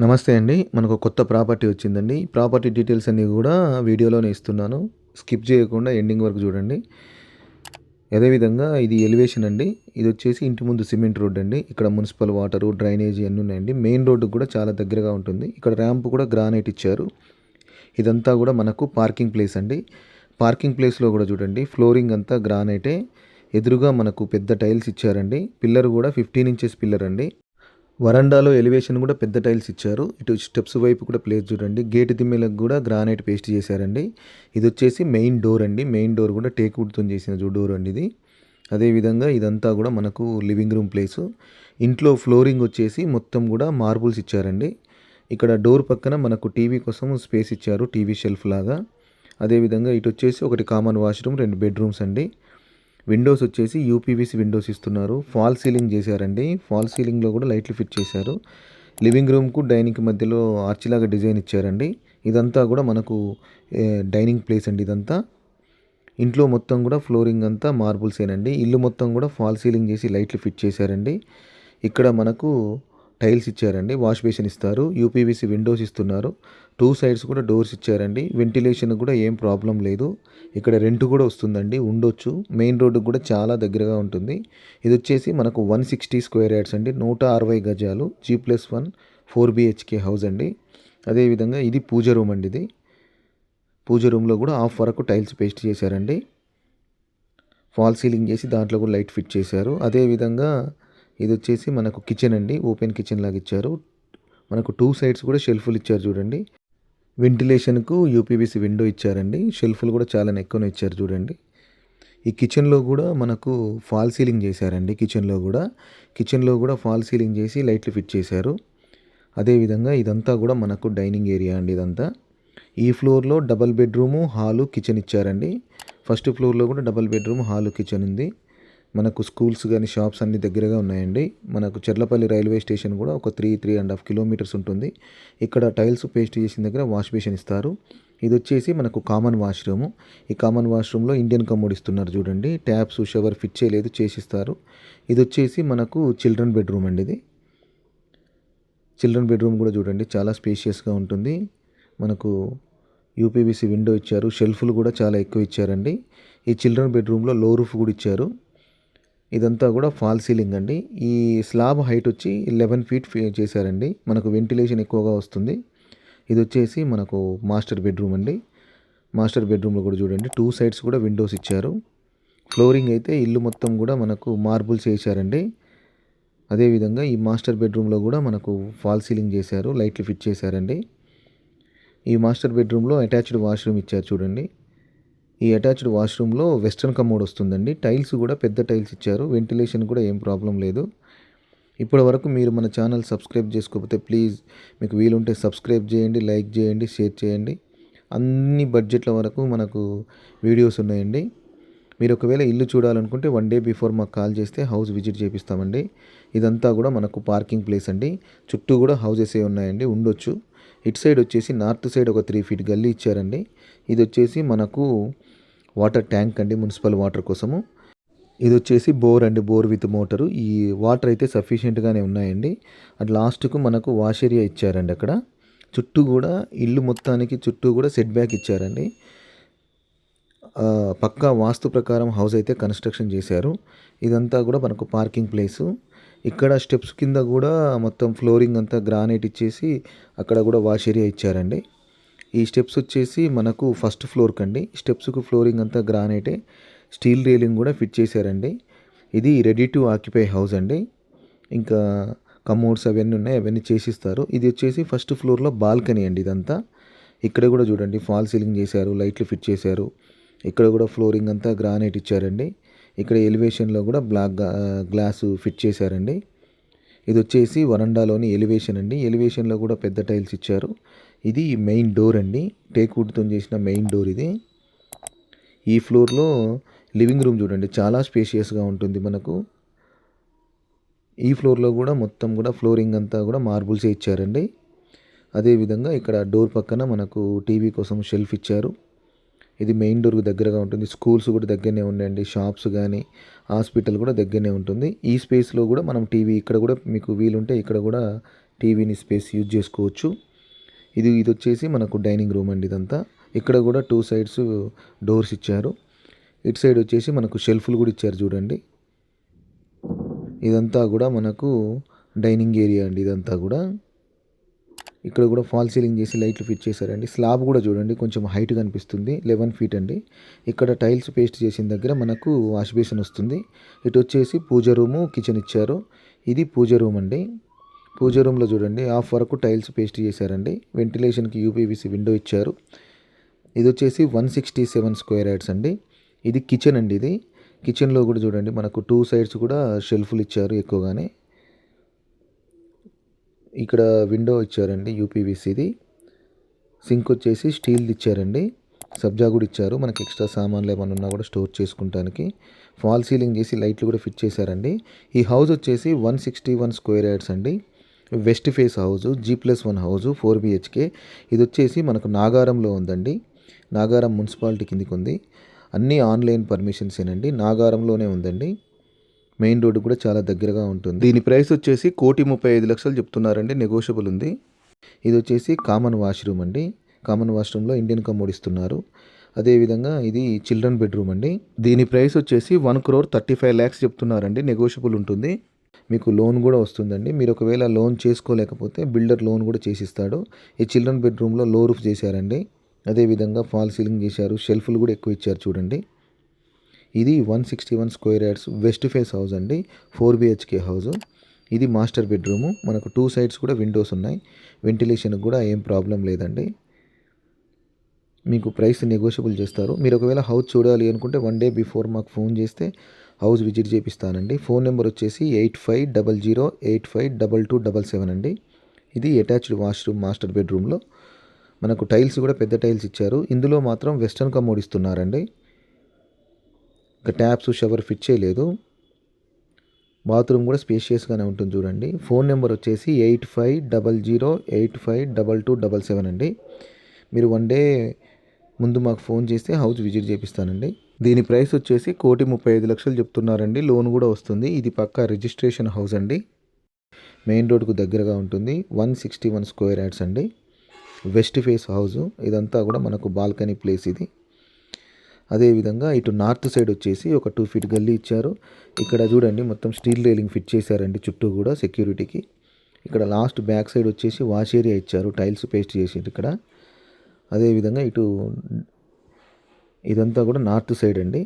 నమస్తే అండి. మనకు కొత్త ప్రాపర్టీ వచ్చిందండి. ప్రాపర్టీ డీటెయిల్స్ అన్నీ కూడా వీడియోలోనే ఇస్తున్నాను. స్కిప్ చేయకుండా ఎండింగ్ వరకు చూడండి. అదేవిధంగా ఇది ఎలివేషన్ అండి. ఇది వచ్చేసి ఇంటి ముందు సిమెంట్ రోడ్ అండి. ఇక్కడ మున్సిపల్ వాటరు డ్రైనేజీ అన్నీ ఉన్నాయండి. మెయిన్ రోడ్డు కూడా చాలా దగ్గరగా ఉంటుంది. ఇక్కడ ర్యాంప్ కూడా గ్రానైట్ ఇచ్చారు. ఇదంతా కూడా మనకు పార్కింగ్ ప్లేస్ అండి. పార్కింగ్ ప్లేస్లో కూడా చూడండి. ఫ్లోరింగ్ అంతా గ్రానైటే. ఎదురుగా మనకు పెద్ద టైల్స్ ఇచ్చారండి. పిల్లర్ కూడా ఫిఫ్టీన్ ఇంచెస్ పిల్లర్ అండి. వరండాలో ఎలివేషన్ కూడా పెద్ద టైల్స్ ఇచ్చారు. ఇటు స్టెప్స్ వైపు కూడా ప్లేస్ చూడండి. గేట్ దిమ్మెలకు కూడా గ్రానైట్ పేస్ట్ చేశారండి. ఇది వచ్చేసి మెయిన్ డోర్ అండి. మెయిన్ డోర్ కూడా టేక్ వుడ్తో చేసిన డోర్ అండి ఇది. అదేవిధంగా ఇదంతా కూడా మనకు లివింగ్ రూమ్ ప్లేసు ఇంట్లో ఫ్లోరింగ్ వచ్చేసి మొత్తం కూడా మార్బుల్స్ ఇచ్చారండి. ఇక్కడ డోర్ పక్కన మనకు టీవీ కోసం స్పేస్ ఇచ్చారు. టీవీ షెల్ఫ్ లాగా. అదేవిధంగా ఇటు వచ్చేసి ఒకటి కామన్ వాష్రూమ్ రెండు బెడ్రూమ్స్ అండి. విండోస్ వచ్చేసి యూపీవీసీ విండోస్ ఇస్తున్నారు. ఫాల్ సీలింగ్ చేశారండి. ఫాల్ సీలింగ్లో కూడా లైట్లు ఫిట్ చేశారు. లివింగ్ రూమ్కు డైనింగ్ మధ్యలో ఆర్చిలాగా డిజైన్ ఇచ్చారండి. ఇదంతా కూడా మనకు డైనింగ్ ప్లేస్ అండి ఇదంతా. ఇంట్లో మొత్తం కూడా ఫ్లోరింగ్ అంతా మార్బుల్సేనండి. ఇల్లు మొత్తం కూడా ఫాల్ సీలింగ్ చేసి లైట్లు ఫిట్ చేశారండి. ఇక్కడ మనకు టైల్స్ ఇచ్చారండి. వాష్ బేసిన్ ఇస్తారు. యూపీవీసీ విండోస్ ఇస్తున్నారు. టూ సైడ్స్ కూడా డోర్స్ ఇచ్చారండి. వెంటిలేషన్ కూడా ఏం ప్రాబ్లం లేదు. ఇక్కడ రెంట్ కూడా వస్తుందండి. ఉండొచ్చు. మెయిన్ రోడ్డు కూడా చాలా దగ్గరగా ఉంటుంది. ఇది వచ్చేసి మనకు వన్ సిక్స్టీ స్క్వేర్ యార్డ్స్ అండి. నూట అరవై గజాలు. G plus one four BHK house అండి. అదేవిధంగా ఇది పూజ రూమ్ అండి ఇది. పూజ రూమ్లో కూడా హాఫ్ వరకు టైల్స్ పేస్ట్ చేశారండి. ఫాల్ సీలింగ్ చేసి దాంట్లో కూడా లైట్ ఫిట్ చేశారు. అదేవిధంగా ఇది వచ్చేసి మనకు కిచెన్ అండి. ఓపెన్ కిచెన్ లాగా ఇచ్చారు. మనకు టూ సైడ్స్ కూడా షెల్ఫ్లు ఇచ్చారు చూడండి. వెంటిలేషన్కు యూపీవీసీ విండో ఇచ్చారండి. షెల్ఫ్లు కూడా చాలా ఎక్కువనే ఇచ్చారు చూడండి. ఈ కిచెన్లో కూడా మనకు ఫాల్ సీలింగ్ చేశారండి. కిచెన్లో కూడా. కిచెన్లో కూడా ఫాల్ సీలింగ్ చేసి లైట్లు ఫిట్ చేశారు. అదేవిధంగా ఇదంతా కూడా మనకు డైనింగ్ ఏరియా అండి ఇదంతా. ఈ ఫ్లోర్లో డబల్ బెడ్రూము హాలు కిచెన్ ఇచ్చారండి. ఫస్ట్ ఫ్లోర్లో కూడా డబల్ బెడ్రూమ్ హాలు కిచెన్ ఉంది. మనకు స్కూల్స్ కానీ షాప్స్ అన్ని దగ్గరగా ఉన్నాయండి. మనకు చెర్లపల్లి రైల్వే స్టేషన్ కూడా ఒక three three and half kilometres ఉంటుంది. ఇక్కడ టైల్స్ పేస్ట్ చేసిన దగ్గర వాష్ బేషన్ ఇస్తారు. ఇది వచ్చేసి మనకు కామన్ వాష్రూమ్. ఈ కామన్ వాష్రూమ్లో ఇండియన్ కమోడ్ ఇస్తున్నారు చూడండి. ట్యాప్స్ షవర్ ఫిట్ చేయలేదు చేసిస్తారు. ఇది వచ్చేసి మనకు చిల్డ్రన్ బెడ్రూమ్ అండి ఇది. చిల్డ్రన్ బెడ్రూమ్ కూడా చూడండి చాలా స్పేషియస్గా ఉంటుంది. మనకు యూపీబీసీ విండో ఇచ్చారు. షెల్ఫ్లు కూడా చాలా ఎక్కువ ఇచ్చారండి. ఈ చిల్డ్రన్ బెడ్రూమ్లో లో రూఫ్ కూడా ఇచ్చారు. ఇదంతా కూడా ఫాల్ సీలింగ్ అండి. ఈ స్లాబ్ హైట్ వచ్చి లెవెన్ ఫీట్ చేశారండి. మనకు వెంటిలేషన్ ఎక్కువగా వస్తుంది. ఇది వచ్చేసి మనకు మాస్టర్ బెడ్రూమ్ అండి. మాస్టర్ బెడ్రూమ్లో కూడా చూడండి టూ సైడ్స్ కూడా విండోస్ ఇచ్చారు. ఫ్లోరింగ్ అయితే ఇల్లు మొత్తం కూడా మనకు మార్బుల్స్ వేసారండి అదేవిధంగా ఈ మాస్టర్ బెడ్రూమ్లో కూడా మనకు ఫాల్ సీలింగ్ చేశారు లైట్లు ఫిట్ చేశారండి. ఈ మాస్టర్ బెడ్రూమ్లో అటాచ్డ్ వాష్రూమ్ ఇచ్చారు చూడండి. ఈ అటాచ్డ్ వాష్రూమ్లో వెస్ట్రన్ కమోడ్ వస్తుందండి. టైల్స్ కూడా పెద్ద టైల్స్ ఇచ్చారు. వెంటిలేషన్ కూడా ఏం ప్రాబ్లం లేదు. ఇప్పటి వరకు మీరు మన ఛానల్ సబ్స్క్రైబ్ చేసుకోకపోతే ప్లీజ్ మీకు వీలుంటే సబ్స్క్రైబ్ చేయండి లైక్ చేయండి షేర్ చేయండి. అన్ని బడ్జెట్ల వరకు మనకు వీడియోస్ ఉన్నాయండి. మీరు ఒకవేళ ఇల్లు చూడాలనుకుంటే వన్ డే బిఫోర్ మాకు కాల్ చేస్తే హౌస్ విజిట్ చేపిస్తామండి. ఇదంతా కూడా మనకు పార్కింగ్ ప్లేస్ అండి. చుట్టూ కూడా హౌసెస్ ఏ ఉన్నాయండి. ఉండొచ్చు. ఇటు సైడ్ వచ్చేసి నార్త్ సైడ్ ఒక త్రీ ఫీట్ గల్లీ ఇచ్చారండి. ఇది వచ్చేసి మనకు వాటర్ ట్యాంక్ అండి మున్సిపల్ వాటర్ కోసము. ఇది వచ్చేసి బోర్ అండి బోర్ విత్ మోటరు. ఈ వాటర్ అయితే సఫిషియెంట్గానే ఉన్నాయండి. అట్ లాస్ట్కు మనకు వాష్ ఏరియా ఇచ్చారండి అక్కడ. చుట్టూ కూడా ఇల్లు మొత్తానికి చుట్టూ కూడా సెట్ బ్యాక్ ఇచ్చారండి. పక్కా వాస్తు ప్రకారం హౌస్ అయితే కన్స్ట్రక్షన్ చేశారు. ఇదంతా కూడా మనకు పార్కింగ్ ప్లేసు. ఇక్కడ స్టెప్స్ కింద కూడా మొత్తం ఫ్లోరింగ్ అంతా గ్రానైట్ ఇచ్చేసి అక్కడ కూడా వాష్ ఏరియా ఇచ్చారండి. ఈ స్టెప్స్ వచ్చేసి మనకు ఫస్ట్ ఫ్లోర్ కండి. స్టెప్స్కు ఫ్లోరింగ్ అంతా గ్రానైటే. స్టీల్ రేలింగ్ కూడా ఫిట్ చేశారండి. ఇది రెడీ టు ఆక్యుపై హౌస్ అండి. ఇంకా కమోడ్స్ అవన్నీ ఉన్నాయి అవన్నీ చేసిస్తారు. ఇది వచ్చేసి ఫస్ట్ ఫ్లోర్లో బాల్కనీ అండి ఇదంతా. ఇక్కడ కూడా చూడండి ఫాల్ సీలింగ్ చేశారు లైట్లు ఫిట్ చేశారు. ఇక్కడ కూడా ఫ్లోరింగ్ అంతా గ్రానైట్ ఇచ్చారండి. ఇక్కడ ఎలివేషన్లో కూడా బ్లాక్ గ్లాసు ఫిట్ చేశారండి. ఇది వచ్చేసి వరండాలోని ఎలివేషన్ అండి. ఎలివేషన్లో కూడా పెద్ద టైల్స్ ఇచ్చారు. ఇది మెయిన్ డోర్ అండి. టేక్వుడ్తో చేసిన మెయిన్ డోర్ ఇది. ఈ ఫ్లోర్లో లివింగ్ రూమ్ చూడండి. చాలా స్పేషియస్గా ఉంటుంది మనకు. ఈ ఫ్లోర్లో కూడా మొత్తం కూడా ఫ్లోరింగ్ అంతా కూడా మార్బుల్సే ఇచ్చారండి. అదేవిధంగా ఇక్కడ డోర్ పక్కన మనకు టీవీ కోసం షెల్ఫ్ ఇచ్చారు. ఇది మెయిన్ డోర్కి దగ్గరగా ఉంటుంది. స్కూల్స్ కూడా దగ్గరనే ఉన్నాయండి షాప్స్ కానీ హాస్పిటల్ కూడా దగ్గరనే ఉంటుంది. ఈ స్పేస్లో కూడా మనం టీవీ ఇక్కడ కూడా మీకు వీలుంటే ఇక్కడ కూడా టీవీని స్పేస్ యూజ్ చేసుకోవచ్చు. ఇది ఇది వచ్చేసి మనకు డైనింగ్ రూమ్ అండి ఇదంతా. ఇక్కడ కూడా టూ సైడ్స్ డోర్స్ ఇచ్చారు. ఇటు సైడ్ వచ్చేసి మనకు షెల్ఫ్లు కూడా ఇచ్చారు చూడండి. ఇదంతా కూడా మనకు డైనింగ్ ఏరియా అండి ఇదంతా కూడా. ఇక్కడ కూడా ఫాల్ సీలింగ్ చేసి లైట్లు ఫిట్ చేశారండి. స్లాబ్ కూడా చూడండి కొంచెం హైట్ కనిపిస్తుంది లెవెన్ ఫీట్ అండి. ఇక్కడ టైల్స్ పేస్ట్ చేసిన దగ్గర మనకు వాష్ బేసిన్ వస్తుంది. ఇటు వచ్చేసి పూజ రూము కిచెన్ ఇచ్చారు. ఇది పూజ రూమ్ అండి. పూజ రూమ్లో చూడండి హాఫ్ వరకు టైల్స్ పేస్ట్ చేశారండి. వెంటిలేషన్కి యూపీవీసీ విండో ఇచ్చారు. ఇది వచ్చేసి one sixty seven square yards అండి. ఇది కిచెన్ అండి ఇది. కిచెన్లో కూడా చూడండి మనకు టూ సైడ్స్ కూడా షెల్ఫ్లు ఇచ్చారు ఎక్కువగానే. ఇక్కడ విండో ఇచ్చారండి యూపీవీసీది సింక్ వచ్చేసి స్టీల్ది ఇచ్చారండి. సబ్జా కూడా ఇచ్చారు. మనకి ఎక్స్ట్రా సామాన్లు ఏమైనా ఉన్నా కూడా స్టోర్ చేసుకుంటానికి ఫాల్ సీలింగ్ చేసి లైట్లు కూడా ఫిట్ చేశారండి. ఈ హౌస్ వచ్చేసి one sixty one square yards అండి west face house G plus one house four BHK ఇది వచ్చేసి మనకు నాగారంలో ఉందండి. నాగారం మున్సిపాలిటీ కిందికి ఉంది అన్నీ ఆన్లైన్ పర్మిషన్స్ ఏనండి. నాగారంలోనే ఉందండి. మెయిన్ రోడ్డు కూడా చాలా దగ్గరగా ఉంటుంది. దీని ప్రైస్ వచ్చేసి కోటి ముప్పై ఐదు లక్షలు చెప్తున్నారండి. నెగోషియబుల్ ఉంది. ఇది వచ్చేసి కామన్ వాష్రూమ్ అండి. కామన్ వాష్రూమ్లో ఇండియన్ కమోడ్ ఇస్తున్నారు. అదేవిధంగా ఇది చిల్డ్రన్ బెడ్రూమ్ అండి. దీని ప్రైస్ వచ్చేసి one crore thirty five lakhs చెప్తున్నారండి. నెగోషియబుల్ ఉంటుంది. మీకు లోన్ కూడా వస్తుందండి. మీరు ఒకవేళ లోన్ చేసుకోలేకపోతే బిల్డర్ లోన్ కూడా చేసిస్తాడు. ఈ చిల్డ్రన్ బెడ్రూమ్లో లో రూఫ్ చేశారండి. అదేవిధంగా ఫాల్ సీలింగ్ చేశారు. షెల్ఫ్లు కూడా ఎక్కువ ఇచ్చారు చూడండి. ఇది one sixty one square yards west face house అండి ఫోర్ బిహెచ్కే హౌస్. ఇది మాస్టర్ బెడ్రూము మనకు టూ సైడ్స్ కూడా విండోస్ ఉన్నాయి. వెంటిలేషన్కి కూడా ఏం ప్రాబ్లం లేదండి. మీకు ప్రైస్ నెగోషియబుల్ చేస్తారు. మీరు ఒకవేళ హౌస్ చూడాలి అనుకుంటే వన్ డే బిఫోర్ మాకు ఫోన్ చేస్తే హౌస్ విజిట్ చేపిస్తానండి. ఫోన్ నెంబర్ వచ్చేసి eight five double zero eight five double two double seven అండి. ఇది అటాచ్డ్ వాష్రూమ్ మాస్టర్ బెడ్రూమ్లో. మనకు టైల్స్ కూడా పెద్ద టైల్స్ ఇచ్చారు. ఇందులో మాత్రం వెస్టర్న్ కమోడ్ ఇస్తున్నారండి. ఇంకా ట్యాప్స్ షవర్ ఫిట్ చేయలేదు బాత్రూమ్ కూడా స్పేషియస్గానే ఉంటుంది చూడండి. ఫోన్ నెంబర్ వచ్చేసి eight five double zero eight five double two double seven అండి. మీరు వన్ డే ముందు మాకు ఫోన్ చేస్తే హౌస్ విజిట్ చేపిస్తానండి. దీని ప్రైస్ వచ్చేసి కోటి ముప్పై ఐదు లక్షలు చెప్తున్నారండి. లోన్ కూడా వస్తుంది. ఇది పక్కా రిజిస్ట్రేషన్ హౌస్ అండి. మెయిన్ రోడ్కు దగ్గరగా ఉంటుంది. One sixty one square yards అండి. West face house. ఇదంతా కూడా మనకు బాల్కనీ ప్లేస్ ఇది. అదేవిధంగా ఇటు నార్త్ సైడ్ వచ్చేసి ఒక టూ ఫీట్ గల్లీ ఇచ్చారు. ఇక్కడ చూడండి మొత్తం స్టీల్ రైలింగ్ ఫిట్ చేశారండి చుట్టూ కూడా సెక్యూరిటీకి. ఇక్కడ లాస్ట్ బ్యాక్ సైడ్ వచ్చేసి వాష్ ఏరియా ఇచ్చారు టైల్స్ పేస్ట్ చేసారు ఇక్కడ. అదేవిధంగా ఇటు ఇదంతా కూడా నార్త్ సైడ్ అండి.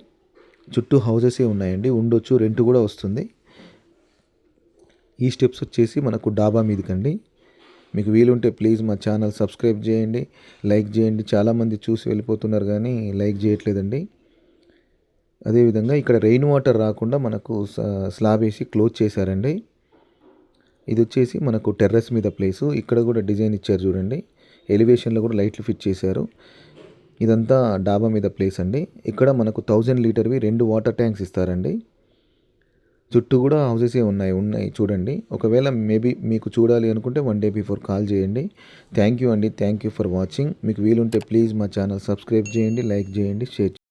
చుట్టూ హౌసెసే ఉన్నాయండి ఉండొచ్చు రెంట్ కూడా వస్తుంది. ఈ స్టెప్స్ వచ్చేసి మనకు డాబా మీదకండి. మీకు వీలుంటే ప్లీజ్ మా ఛానల్ సబ్స్క్రైబ్ చేయండి లైక్ చేయండి. చాలామంది చూసి వెళ్ళిపోతున్నారు కానీ లైక్ చేయట్లేదండి. అదేవిధంగా ఇక్కడ రెయిన్ వాటర్ రాకుండా మనకు స్లాబ్ వేసి క్లోజ్ చేశారండి. ఇది వచ్చేసి మనకు టెర్రస్ మీద ప్లేసు ఇక్కడ కూడా డిజైన్ ఇచ్చారు చూడండి. ఎలివేషన్లో కూడా లైట్లు ఫిట్ చేశారు. ఇదంతా డాబా మీద ప్లేస్ అండి. ఇక్కడ మనకు థౌజండ్ లీటర్వి రెండు వాటర్ ట్యాంక్స్ ఇస్తారండి. చుట్టూ కూడా హౌసెసే ఉన్నాయి ఉన్నాయి. చూడండి. ఒకవేళ మేబీ మీకు చూడాలి అనుకుంటే వన్ డే బిఫోర్ కాల్ చేయండి. థ్యాంక్ యూ అండి. థ్యాంక్ యూ ఫర్ వాచింగ్ మీకు వీలుంటే ప్లీజ్ మా ఛానల్ సబ్స్క్రైబ్ చేయండి లైక్ చేయండి షేర్